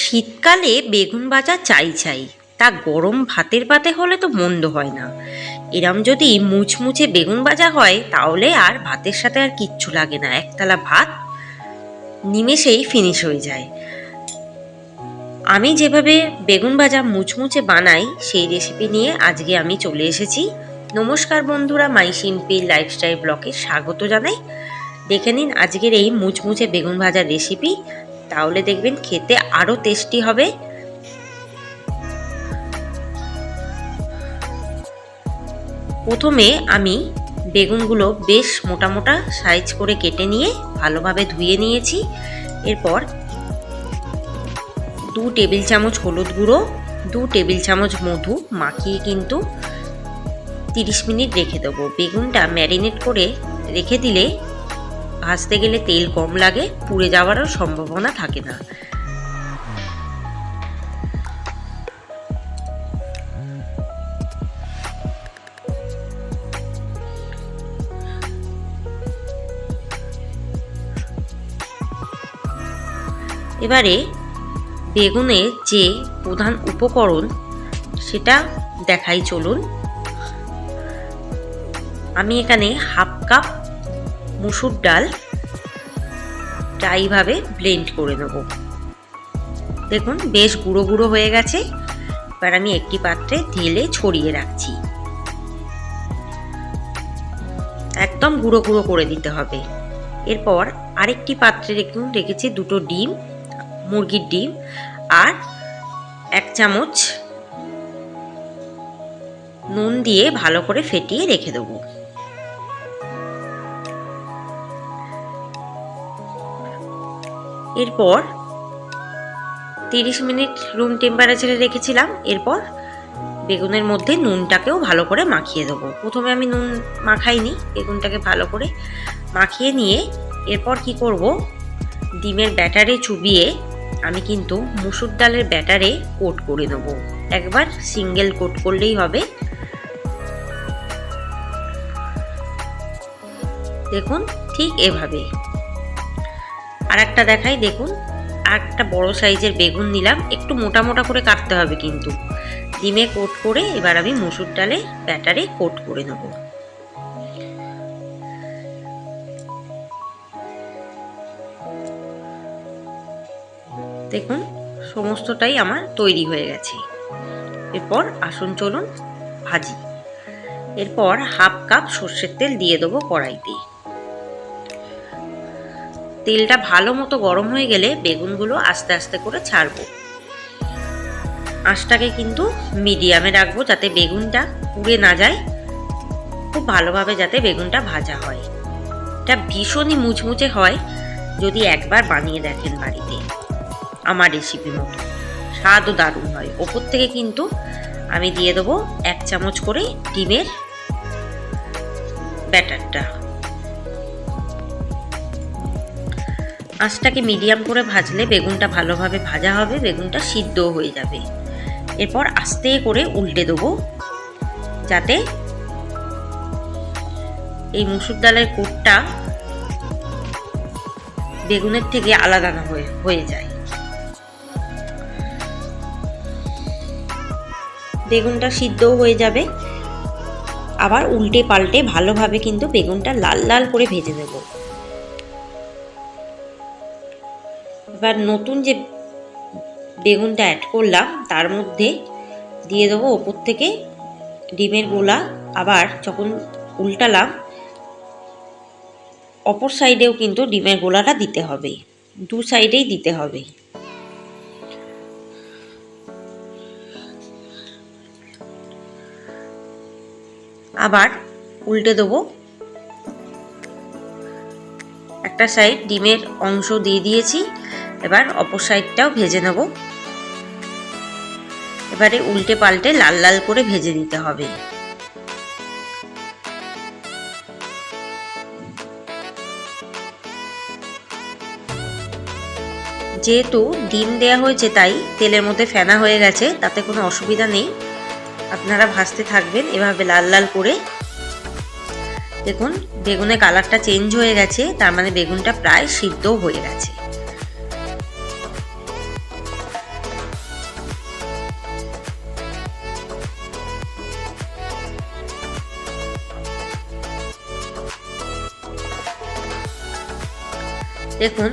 শীতকালে বেগুন ভাজা চাই চাই। তা গরম ভাতের পাতে হলে তো মন্দ হয় না। এরম যদি মুচমুচে বেগুন ভাজা হয়, তাহলে আর ভাতের সাথে আর কিচ্ছু লাগে না, একতলা ভাত। নিমেষেই ফিনিশ হয়ে যায়। আমি যেভাবে বেগুন ভাজা মুচমুচে বানাই, সেই রেসিপি নিয়ে আজকে আমি চলে এসেছি। নমস্কার বন্ধুরা, মাই সিম্পি লাইফস্টাইল ব্লকে স্বাগত জানাই। দেখে নিন আজকের এই মুচমুচে বেগুন ভাজার রেসিপি তাহলে দেখবেন খেতে আরও টেস্টি হবে। প্রথমে আমি বেগুনগুলো বেশ মোটা মোটা সাইজ করে কেটে নিয়ে ভালোভাবে ধুয়ে নিয়েছি। এরপর দু টেবিল চামচ হলুদ গুঁড়ো, দু টেবিল চামচ মধু মাখিয়ে কিন্তু তিরিশ মিনিট রেখে দেবো। বেগুনটা ম্যারিনেট করে রেখে দিলে ভাজতে গেলে তেল কম লাগে, পুড়ে যাওয়ারও সম্ভাবনা থাকে না। এবারে বেগুনের যে প্রধান উপকরণ, সেটা দেখাই চলুন। আমি এখানে হাফ কাপ মুসুর ডাল এইভাবে ব্লেন্ড করে নেব। দেখুন, বেশ গুঁড়ো গুঁড়ো হয়ে গেছে। এবার আমি একটি পাত্রে ঢেলে ছড়িয়ে রাখছি। একদম গুঁড়ো গুঁড়ো করে দিতে হবে। এরপর আরেকটি পাত্রে দেখুন রেখেছি দুটো ডিম, মুরগির ডিম আর এক চামচ নুন দিয়ে ভালো করে ফেটিয়ে রেখে দেবো। এরপর তিরিশ মিনিট রুম টেম্পারেচারে রেখেছিলাম, এরপর বেগুনের মধ্যে নুনটাকেও ভালো করে মাখিয়ে দেবো। প্রথমে আমি নুন মাখাইনি, বেগুনটাকে ভালো করে মাখিয়ে নিয়ে এরপর কি করব? ডিমের ব্যাটারে চুবিয়ে আমি কিন্তু মুসুর ডালের ব্যাটারে কোট করে নেব একবার সিঙ্গেল কোট করলেই হবে। দেখুন, ঠিক এভাবে। আর একটা দেখাই, দেখুন। আর একটা বড় সাইজের বেগুন নিলাম। একটু মোটা মোটা করে কাটতে হবে কিন্তু। ডিমে কোট করে এবার আমি মুসুর ডালে ব্যাটারে কোট করে নেব। দেখুন, সমস্তটাই আমার তৈরি হয়ে গেছে। এরপর আসুন চলুন ভাজি। এরপর হাফ কাপ সর্ষের তেল দিয়ে দেবো কড়াইতে। তেলটা ভালো মতো গরম হয়ে গেলে বেগুনগুলো আস্তে আস্তে করে ছাড়বো। আঁচটাকে কিন্তু মিডিয়ামে রাখব যাতে বেগুনটা পুড়ে না যায়। খুব ভালোভাবে যাতে বেগুনটা ভাজা হয়। এটা ভীষণই মুচমুচে হয়, যদি একবার বানিয়ে দেখেন বাড়িতে। আমার রেসিপি মতো। স্বাদও দারুণ হয়। ওপর থেকে কিন্তু আমি দিয়ে দেবো এক চামচ করে ডিমের ব্যাটারটা। আঁচটাকে মিডিয়াম করে ভাজলে বেগুনটা ভালোভাবে ভাজা হবে, বেগুনটা সিদ্ধও হয়ে যাবে। এরপর আস্তে করে উল্টে দেবো, যাতে এই মুসুর ডালের কোটটা বেগুনের থেকে আলাদা না হয়ে হয়ে যায়। বেগুনটা সিদ্ধও হয়ে যাবে। আবার উল্টে পাল্টে ভালোভাবে কিন্তু বেগুনটা লাল লাল করে ভেজে নেব। এবার নতুন যে বেগুনটা অ্যাড করলাম, তার মধ্যে দিয়ে দেবো ওপর থেকে ডিমের গোলা। আবার যখন উল্টালাম, অপর সাইডেও কিন্তু ডিমের গোলাটা দিতে হবে। দু সাইডেই দিতে হবে। আবার উল্টে দেবো। একটা সাইড ডিমের অংশ দিয়ে দিয়েছি। এবার অপর সাইডটাও ভেজে নেব। এবারে উল্টে পাল্টে লাল লাল করে ভেজে দিতে হবে। যেহেতু ডিম দেয়া হয়েছে তাই তেলের মধ্যে ফেনা হয়ে গেছে, তাতে কোনো অসুবিধা নেই। আপনারা ভাজতে থাকবেন এভাবে লাল লাল করে। দেখুন, বেগুনের কালারটা চেঞ্জ হয়ে গেছে, তার মানে বেগুনটা প্রায় সিদ্ধও হয়ে গেছে। দেখুন।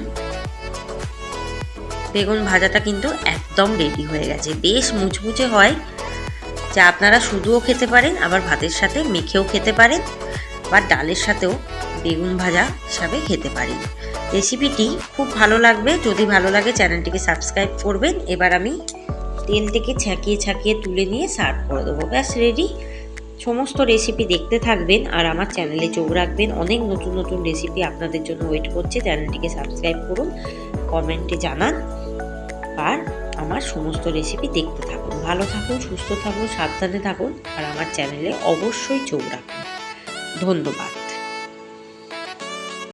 বেগুন ভাজাটা কিন্তু একদম রেডি হয়ে গেছে। বেশ মুচমুচে হয়। যা আপনারা শুধুও খেতে পারেন, আবার ভাতের সাথে মেখেও খেতে পারেন, বা ডালের সাথেও বেগুন ভাজা হিসাবে খেতে পারেন। রেসিপিটি খুব ভালো লাগবে। যদি ভালো লাগে, চ্যানেলটিকে সাবস্ক্রাইব করবেন। এবার আমি তেল থেকে ছাকিয়ে ছাকিয়ে তুলে নিয়ে সার্ভ করে দেবো। ব্যাস রেডি সমস্ত রেসিপি দেখতে থাকবেন আর আমার চ্যানেলে চোখ রাখবেন। অনেক নতুন নতুন রেসিপি আপনাদের জন্য ওয়েট করছে। চ্যানেলটিকে সাবস্ক্রাইব করুন কমেন্টে জানান আর আমার সমস্ত রেসিপি দেখতে থাকুন। ভালো থাকুন, সুস্থ থাকুন, সাবধানে থাকুন আর আমার চ্যানেলে অবশ্যই চোখ রাখুন। ধন্যবাদ।